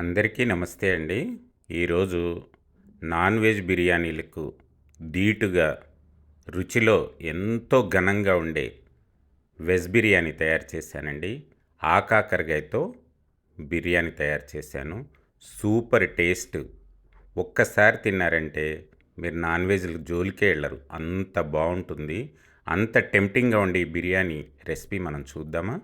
అందరికీ నమస్తే అండి. ఈరోజు నాన్ వెజ్ బిర్యానీలకు ధీటుగా రుచిలో ఎంతో ఘనంగా ఉండే వెజ్ బిర్యానీ తయారు చేశానండి. ఆకాకరకాయతో బిర్యానీ తయారు చేశాను. Super taste. ఒక్కసారి తిన్నారంటే మీరు నాన్ వెజ్లు జోలికే వెళ్ళరు. అంత బాగుంటుంది. అంత టెంప్టింగ్గా ఉండే ఈ బిర్యానీ రెసిపీ మనం చూద్దామా?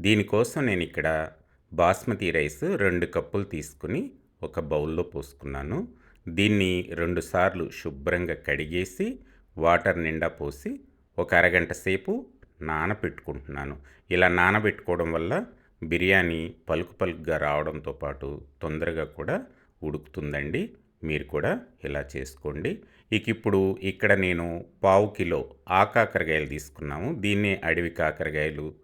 దీనికోసం నేను ఇక్కడ బాస్మతి రైస్ రెండు కప్పులు తీసుకుని ఒక బౌల్లో పోసుకున్నాను. దీన్ని రెండుసార్లు శుభ్రంగా కడిగేసి వాటర్ నిండా పోసి ఒక అరగంట సేపు నానబెట్టుకుంటున్నాను. ఇలా నానబెట్టుకోవడం వల్ల బిర్యానీ పలుకు పలుకుగా రావడంతో పాటు తొందరగా కూడా ఉడుకుతుందండి. మీరు కూడా ఇలా చేసుకోండి. ఇక ఇప్పుడు ఇక్కడ నేను పావు కిలో ఆకాకరకాయలు తీసుకున్నాము. దీన్నే అడవి కాకరకాయలు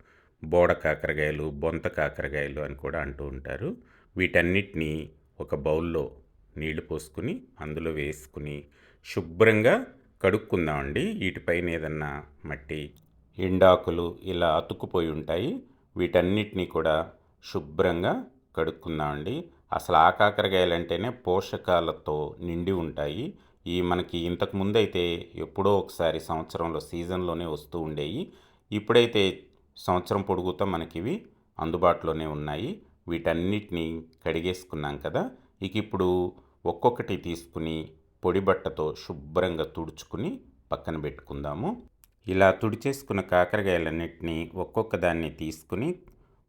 బోడ కాకరకాయలు బొంత కాకరకాయలు అని కూడా అంటూ ఉంటారు. వీటన్నిటినీ ఒక బౌల్లో నీళ్ళు పోసుకుని అందులో వేసుకుని శుభ్రంగా కడుక్కుందామండి. వీటిపైన ఏదన్నా మట్టి ఎండాకులు ఇలా అతుక్కుపోయి ఉంటాయి. వీటన్నిటినీ కూడా శుభ్రంగా కడుక్కుందామండి. అసలు ఆకాకరకాయలు అంటేనే పోషకాలతో నిండి ఉంటాయి. ఈ మనకి ఇంతకు ముందైతే ఎప్పుడో ఒకసారి సంవత్సరంలో సీజన్లోనే వస్తూ ఉండేవి ఇప్పుడైతే సంవత్సరం పొడుగుతో మనకి ఇవి అందుబాటులోనే ఉన్నాయి. వీటన్నిటిని కడిగేసుకున్నాం కదా. ఇక ఇప్పుడు ఒక్కొక్కటి తీసుకుని పొడి బట్టతో శుభ్రంగా తుడుచుకుని పక్కన పెట్టుకుందాము. ఇలా తుడిచేసుకున్న కాకరకాయలన్నిటినీ ఒక్కొక్క దాన్ని తీసుకుని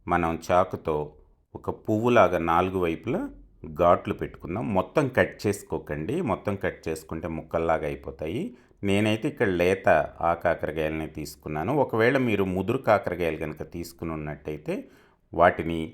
మనం చాకుతో ఒక పువ్వులాగా నాలుగు వైపులా ఘాట్లు పెట్టుకుందాం. మొత్తం కట్ చేసుకోకండి. మొత్తం కట్ చేసుకుంటే ముక్కల్లాగా అయిపోతాయి. నేనైతే ఇక్కడ లేత ఆ కాకరకాయలని తీసుకున్నాను. ఒకవేళ మీరు ముదురు కాకరకాయలు కనుక తీసుకుని ఉన్నట్టయితే వాటిని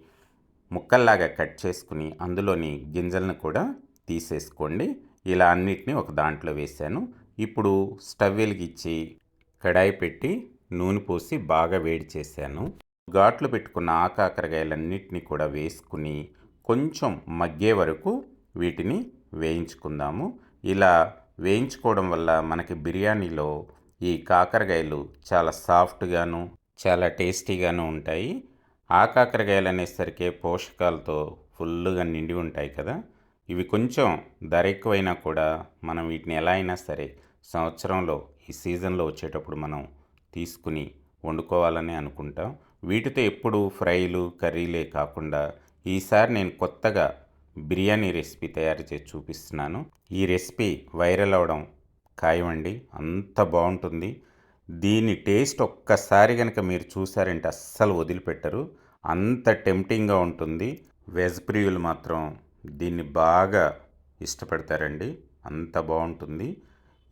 ముక్కల్లాగా కట్ చేసుకుని అందులోని గింజలను కూడా తీసేసుకోండి. ఇలా అన్నిటినీ ఒక దాంట్లో వేశాను ఇప్పుడు స్టవ్ వెలిగించి కడాయి పెట్టి నూనె పోసి బాగా వేడి చేశాను. ఘాట్లు పెట్టుకున్న ఆ కాకరకాయలన్నిటినీ కూడా వేసుకుని కొంచెం మగ్గే వరకు వీటిని వేయించుకుందాము. ఇలా వేయించుకోవడం వల్ల మనకి బిర్యానీలో ఈ కాకరకాయలు చాలా సాఫ్ట్గాను చాలా టేస్టీగాను ఉంటాయి. ఆ కాకరకాయలు అనేసరికి పోషకాలతో ఫుల్గా నిండి ఉంటాయి కదా. ఇవి కొంచెం ధర ఎక్కువైనా కూడా మనం వీటిని ఎలా అయినా సరే సంవత్సరంలో ఈ సీజన్లో వచ్చేటప్పుడు మనం తీసుకుని వండుకోవాలని అనుకుంటాం. వీటితో ఎప్పుడు ఫ్రైలు కర్రీలే కాకుండా ఈసారి నేను కొత్తగా బిర్యానీ రెసిపీ తయారు చేసి చూపిస్తున్నాను. ఈ రెసిపీ వైరల్ అవడం ఖాయమండి. అంత బాగుంటుంది. దీని టేస్ట్ ఒక్కసారి కనుక మీరు చూసారంటే అస్సలు వదిలిపెట్టరు. అంత టెంప్టింగ్గా ఉంటుంది. వెజ్ ప్రియులు మాత్రం దీన్ని బాగా ఇష్టపడతారండి. అంత బాగుంటుంది.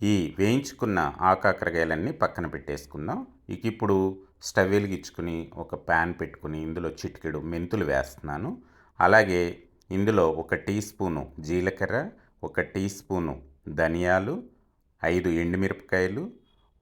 ఈ వేయించుకున్న ఆకాకరకాయలన్నీ పక్కన పెట్టేసుకుందాం. ఇక ఇప్పుడు స్టవ్ వెలిగించుకుని ఒక ప్యాన్ పెట్టుకుని ఇందులో చిటికెడు మెంతులు వేస్తున్నాను. అలాగే ఇందులో ఒక టీ స్పూను జీలకర్ర ఒక టీ స్పూను ధనియాలు ఐదు ఎండుమిరపకాయలు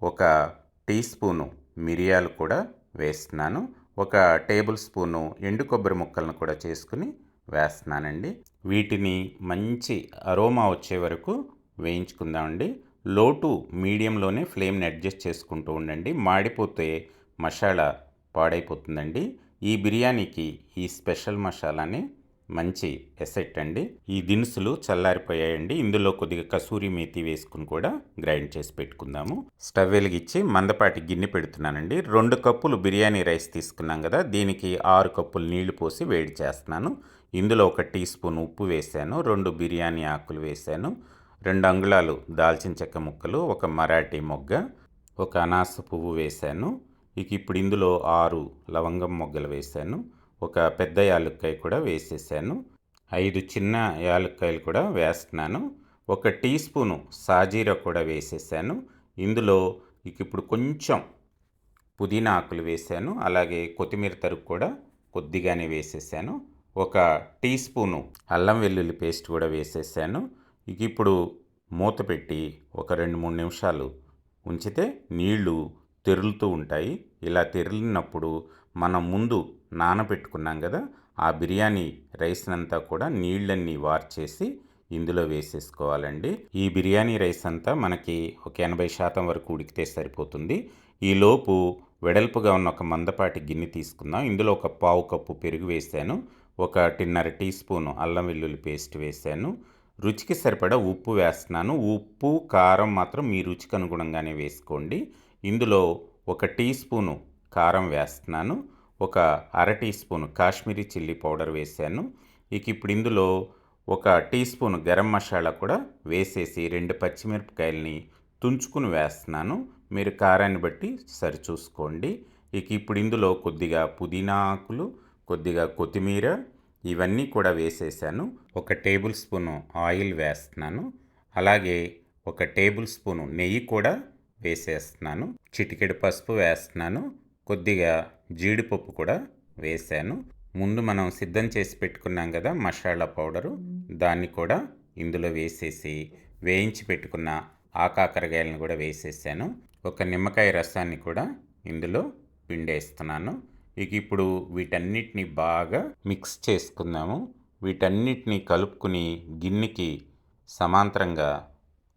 ఒక టీ స్పూను మిరియాలు కూడా వేస్తున్నాను. ఒక టేబుల్ స్పూను ఎండు కొబ్బరి ముక్కలను కూడా చేసుకుని వేస్తున్నానండి. వీటిని మంచి అరోమా వచ్చే వరకు వేయించుకుందామండి. లో టు మీడియంలోనే ఫ్లేమ్ని అడ్జస్ట్ చేసుకుంటూ ఉండండి. మాడిపోతే మసాలా పాడైపోతుందండి. ఈ బిర్యానీకి ఈ స్పెషల్ మసాలాని మంచి ఎసెట్ అండి. ఈ దినుసులు చల్లారిపోయాయండి. ఇందులో కొద్దిగా కసూరి మేతి వేసుకుని కూడా గ్రైండ్ చేసి పెట్టుకుందాము. స్టవ్ వెలిగించి మందపాటి గిన్నె పెడుతున్నానండి. రెండు కప్పులు బిర్యానీ రైస్ తీసుకున్నాం కదా దీనికి ఆరు కప్పులు నీళ్ళు పోసి వేడి చేస్తున్నాను. ఇందులో ఒక టీ స్పూన్ ఉప్పు వేశాను రెండు బిర్యానీ ఆకులు వేశాను రెండు అంగుళాలు దాల్చిన చెక్క ముక్కలు ఒక మరాఠీ మొగ్గ ఒక అనాస పువ్వు వేశాను ఇక ఇప్పుడు ఇందులో ఆరు లవంగం మొగ్గలు వేశాను ఒక పెద్ద యాలక్కాయ కూడా వేసేసాను. ఐదు చిన్న యాలక్కాయలు కూడా వేస్తున్నాను. ఒక టీ స్పూను సాజీరా కూడా వేసేసాను. ఇందులో ఇక ఇప్పుడు కొంచెం పుదీనా ఆకులు వేసాను. అలాగే కొత్తిమీర తరుగు కూడా కొద్దిగానే వేసేసాను. ఒక టీ స్పూను అల్లం వెల్లుల్లి పేస్ట్ కూడా వేసేసాను. ఇక ఇప్పుడు మూత పెట్టి ఒక రెండు మూడు నిమిషాలు ఉంచితే నీళ్ళు తెరులుతూ ఉంటాయి. ఇలా తెరిలినప్పుడు మనం ముందు నానబెట్టుకున్నాం కదా ఆ బిర్యానీ రైస్నంతా కూడా నీళ్ళన్నీ వార్చేసి ఇందులో వేసేసుకోవాలండి. ఈ బిర్యానీ రైస్ అంతా మనకి ఒక ఎనభై శాతం వరకు ఉడికితే సరిపోతుంది. ఈలోపు వెడల్పుగా ఉన్న ఒక మందపాటి గిన్నె తీసుకుందాం. ఇందులో ఒక పావు కప్పు పెరుగు వేసాను. ఒకటిన్నర టీ స్పూను అల్లం వెల్లుల్లి పేస్ట్ వేసాను. రుచికి సరిపడా ఉప్పు వేస్తున్నాను. ఉప్పు కారం మాత్రం మీ రుచికి అనుగుణంగానే వేసుకోండి. ఇందులో ఒక టీ స్పూను కారం వేస్తున్నాను. ఒక అర teaspoon Kashmiri chilli powder వేసాను. ఇక ఇప్పుడు ఇందులో ఒక టీ స్పూన్ గరం మసాలా కూడా వేసేసి రెండు పచ్చిమిరపకాయలని తుంచుకుని వేస్తున్నాను. మీరు కారాన్ని బట్టి సరి చూసుకోండి ఇక ఇప్పుడు ఇందులో కొద్దిగా పుదీనా ఆకులు కొద్దిగా కొత్తిమీర ఇవన్నీ కూడా వేసేసాను. ఒక టేబుల్ స్పూన్ ఆయిల్ వేస్తున్నాను. అలాగే ఒక టేబుల్ స్పూను నెయ్యి కూడా వేసేస్తున్నాను. చిటికెడు పసుపు వేస్తున్నాను. కొద్దిగా జీడిపప్పు కూడా వేసాను. ముందు మనం సిద్ధం చేసి పెట్టుకున్నాం కదా మసాలా పౌడరు. దాన్ని కూడా ఇందులో వేసేసి వేయించి పెట్టుకున్న ఆకాకరకాయలను కూడా వేసేసాను. ఒక నిమ్మకాయ రసాన్ని కూడా ఇందులో పిండేస్తున్నాను. ఇక ఇప్పుడు వీటన్నిటిని బాగా మిక్స్ చేసుకుందాము. వీటన్నిటిని కలుపుకుని గిన్నెకి సమాంతరంగా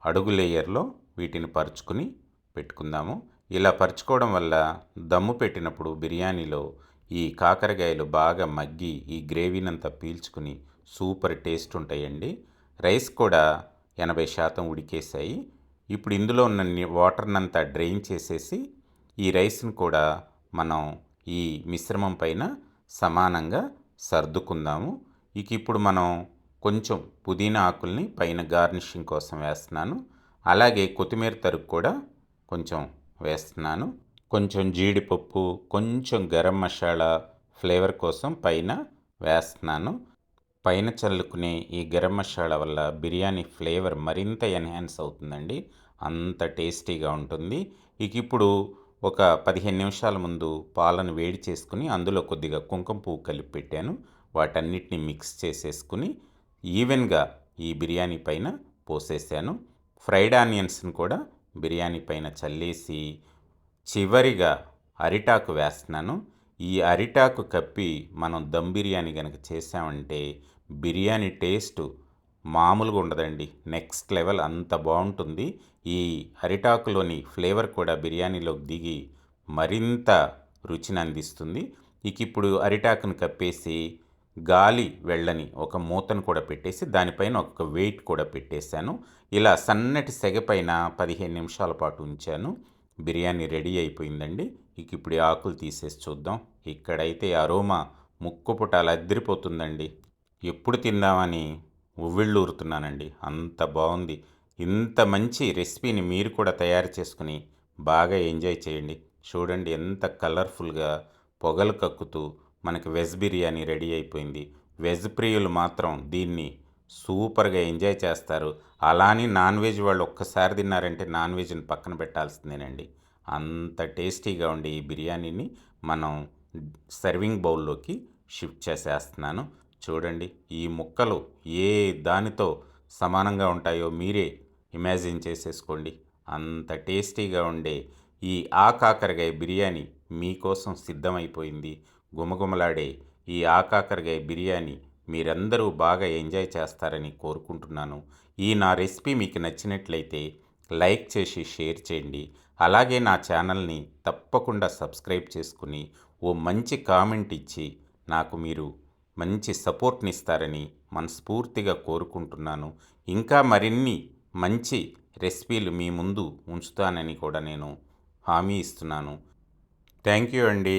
అడుగు లేయర్లో వీటిని పరుచుకుని పెట్టుకుందాము. ఇలా పరుచుకోవడం వల్ల దమ్ము పెట్టినప్పుడు బిర్యానీలో ఈ కాకరకాయలు బాగా మగ్గి ఈ గ్రేవీనంతా పీల్చుకుని సూపర్ టేస్ట్ ఉంటాయండి. రైస్ కూడా ఎనభై శాతం ఉడికేసాయి ఇప్పుడు ఇందులో ఉన్న వాటర్నంతా డ్రైన్ చేసేసి ఈ రైస్ని కూడా మనం ఈ మిశ్రమం పైన సమానంగా సర్దుకుందాము. ఇక ఇప్పుడు మనం కొంచెం పుదీనా ఆకుల్ని పైన గార్నిషింగ్ కోసం వేస్తున్నాను. అలాగే కొత్తిమీర తరుగు కూడా కొంచెం వేస్తున్నాను. కొంచెం జీడిపప్పు కొంచెం గరం మసాలా ఫ్లేవర్ కోసం పైన వేస్తున్నాను. పైన చల్లుకునే ఈ గరం మసాలా వల్ల బిర్యానీ ఫ్లేవర్ మరింత ఎన్హాన్స్ అవుతుందండి. అంత టేస్టీగా ఉంటుంది. ఇక ఇప్పుడు ఒక పదిహేను నిమిషాల ముందు పాలను వేడి చేసుకుని అందులో కొద్దిగా కుంకుమ పువ్వు కలిపి పెట్టాను. వాటన్నిటిని మిక్స్ చేసేసుకుని ఈవెన్గా ఈ బిర్యానీ పైన పోసేసాను. ఫ్రైడ్ ఆనియన్స్ని కూడా బిర్యానీ పైన చల్లేసి చివరిగా అరిటాకు వేస్తున్నాను. ఈ అరిటాకు కప్పి మనం దమ్ బిర్యానీ కనుక చేసామంటే బిర్యానీ టేస్ట్ మామూలుగా ఉండదండి. నెక్స్ట్ లెవెల్ అంత బాగుంటుంది. ఈ అరిటాకులోని ఫ్లేవర్ కూడా బిర్యానీలోకి దిగి మరింత రుచిని అందిస్తుంది. ఇక ఇప్పుడు అరిటాకును కప్పేసి గాలి వెళ్ళని ఒక మూతను కూడా పెట్టేసి దానిపైన ఒక వెయిట్ కూడా పెట్టేశాను. ఇలా సన్నటి సెగపైన పదిహేను నిమిషాల పాటు ఉంచాను. బిర్యానీ రెడీ అయిపోయిందండి. ఇక ఇప్పుడు ఆకులు తీసేసి చూద్దాం. ఇక్కడైతే అరోమా ముక్కు పుటాలు అద్దరిపోతుందండి ఎప్పుడు తిందామని ఉవ్విళ్ళూరుతున్నానండి అంత బాగుంది. ఇంత మంచి రెసిపీని మీరు కూడా తయారు చేసుకుని బాగా ఎంజాయ్ చేయండి. చూడండి ఎంత కలర్ఫుల్గా పొగలు కక్కుతూ మనకి వెజ్ బిర్యానీ రెడీ అయిపోయింది. వెజ్ ప్రియులు మాత్రం దీన్ని సూపర్గా ఎంజాయ్ చేస్తారు. అలానే నాన్ వెజ్ వాళ్ళు ఒక్కసారి తిన్నారంటే నాన్ వెజ్ని పక్కన పెట్టాల్సిందేనండి. అంత టేస్టీగా ఉండే ఈ బిర్యానీని మనం సర్వింగ్ బౌల్లోకి షిఫ్ట్ చేసేస్తున్నాను. చూడండి ఈ ముక్కలు ఏ దానితో సమానంగా ఉంటాయో మీరే ఇమాజిన్ చేసేసుకోండి. అంత టేస్టీగా ఉండే ఈ ఆకాకరకాయ బిర్యానీ మీకోసం సిద్ధమైపోయింది. గుమగుమలాడే ఈ ఆకాకరకాయ బిర్యానీ మీరందరూ బాగా ఎంజాయ్ చేస్తారని కోరుకుంటున్నాను. ఈ నా రెసిపీ మీకు నచ్చినట్లయితే లైక్ చేసి షేర్ చేయండి. అలాగే నా ఛానల్ని తప్పకుండా సబ్స్క్రైబ్ చేసుకుని ఓ మంచి కామెంట్ ఇచ్చి నాకు మీరు మంచి సపోర్ట్ని ఇస్తారని మనస్ఫూర్తిగా కోరుకుంటున్నాను. ఇంకా మరిన్ని మంచి రెసిపీలు మీ ముందు ఉంచుతానని కూడా నేను హామీ ఇస్తున్నాను. థ్యాంక్ యూ అండి.